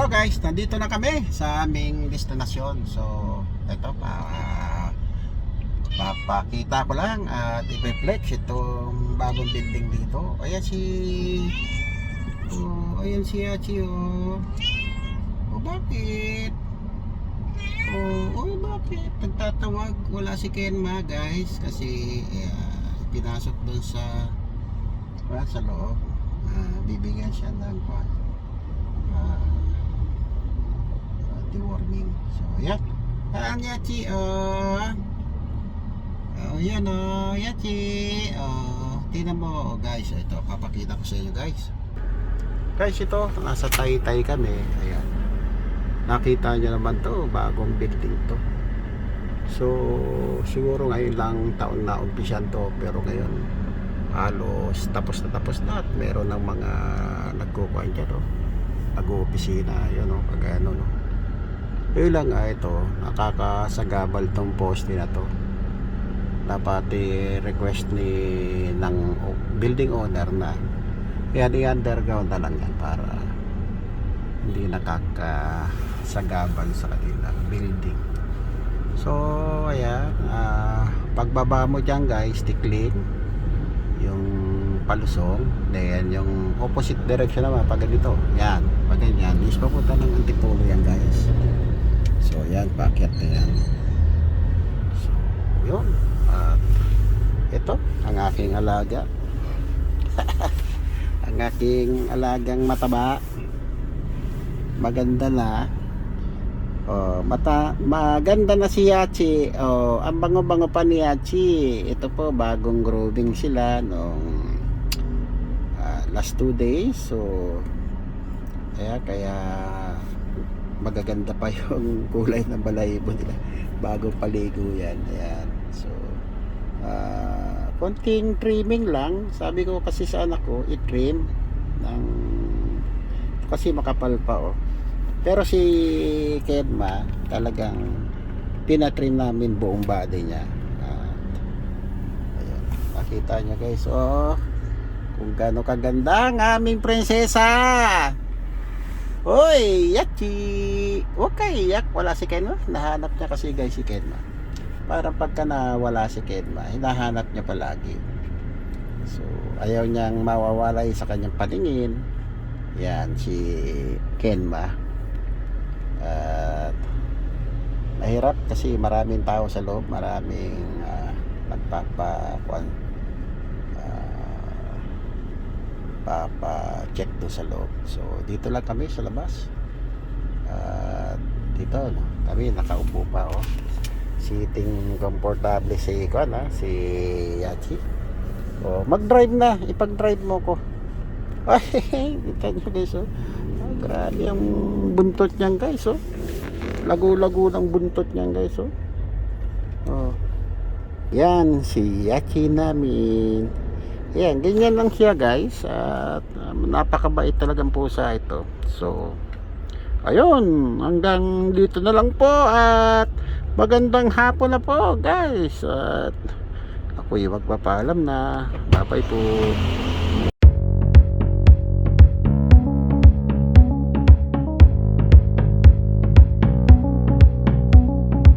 Hello guys, nandito na kami sa aming destinasyon. So, ito pa papakita ko lang at i-reflex itong bagong building dito. Ayan si Oh, ayan si Hachi oh. Oh, bakit? Oh, oh, bakit? Nagtatawag wala si Kenma guys kasi uh, pinasok doon sa wala sa loob. Ah, bibigyan siya ng kwan. Ah, uh, deworming. So, ayan. Ang Yachi, oh. Oh, yan oh, Yachi. Oh, tingnan mo, oh, guys. Ito, papakita ko sa inyo, guys. Guys, ito, nasa Taytay kami. Ayan. Nakita nyo naman to, bagong building to. So, siguro ngayon lang taon na umpisan to, pero ngayon halos tapos na tapos na at meron ng mga nagkukuhan dyan, no? nag-opisina, yun, no? kagaya no, no? Yun lang nga ito, nakakasagabal tong poste na to. Dapat i-request ni ng building owner na yan i-underground na lang yan para hindi nakakasagabal sa kanilang building. So, ayan, ah, pagbaba mo dyan guys, tikling yung palusong then yung opposite direction naman pag ganito yan pag ganyan is papunta ng antipolo yan guys so yan packet na yan so yun at ito ang aking alaga ang aking alagang mataba maganda na Oh, mata maganda na si Yachi. Oh, ang bango-bango pa ni Yachi. Ito po bagong grooming sila nung ah, last two days. So kaya kaya magaganda pa yung kulay ng balahibo nila bago paligo yan. Ayan. So ah, konting trimming lang. Sabi ko kasi sa anak ko, i-trim ng kasi makapal pa oh. Pero si Kedma talagang tinatrim namin buong body niya. At, ayun, makita niyo guys, oh, kung gaano kaganda ang aming prinsesa. Hoy, Yachi! Huwag kayo iyak, wala si Kenma. Nahanap niya kasi guys si Kenma. Parang pagka nawala si Kenma, hinahanap niya palagi. So, ayaw niyang mawawalay sa kanyang paningin. Yan, si Kenma at mahirap kasi maraming tao sa loob maraming uh, nagpapa kuan uh, papa check doon sa loob so dito lang kami sa labas at dito no, kami nakaupo pa oh sitting comfortable si kuan ha si Yachi oh mag-drive na ipag-drive mo ko ay kita nyo guys oh Ah, grabe ang buntot niyan guys oh. Lago-lago ng buntot niyan guys oh. Oh. Yan si Yachi namin. Yan, ganyan lang siya guys. At um, napakabait talagang pusa ito. So ayun, hanggang dito na lang po at magandang hapon na po guys. At ako yung magpapaalam na. Bye-bye po.